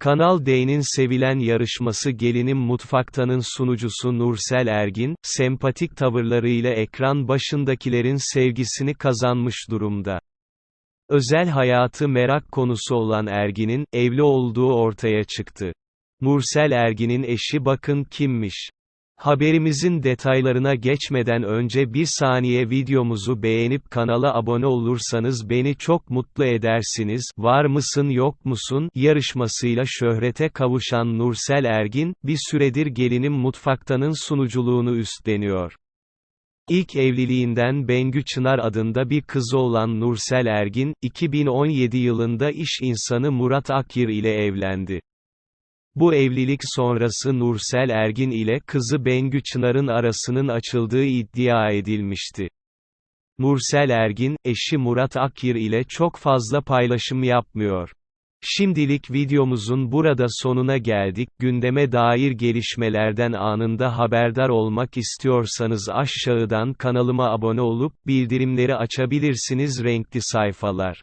Kanal D'nin sevilen yarışması Gelinim Mutfakta'nın sunucusu Nursel Ergin, sempatik tavırlarıyla ekran başındakilerin sevgisini kazanmış durumda. Özel hayatı merak konusu olan Ergin'in, evli olduğu ortaya çıktı. Nursel Ergin'in eşi bakın kimmiş. Haberimizin detaylarına geçmeden önce bir saniye videomuzu beğenip kanala abone olursanız beni çok mutlu edersiniz. Var mısın yok musun yarışmasıyla şöhrete kavuşan Nursel Ergin, bir süredir Gelinim Mutfakta'nın sunuculuğunu üstleniyor. İlk evliliğinden Bengü Çınar adında bir kızı olan Nursel Ergin, 2017 yılında iş insanı Murat Akyır ile evlendi. Bu evlilik sonrası Nursel Ergin ile kızı Bengü Çınar'ın arasının açıldığı iddia edilmişti. Nursel Ergin, eşi Murat Akyır ile çok fazla paylaşım yapmıyor. Şimdilik videomuzun burada sonuna geldik. Gündeme dair gelişmelerden anında haberdar olmak istiyorsanız aşağıdan kanalıma abone olup bildirimleri açabilirsiniz renkli sayfalar.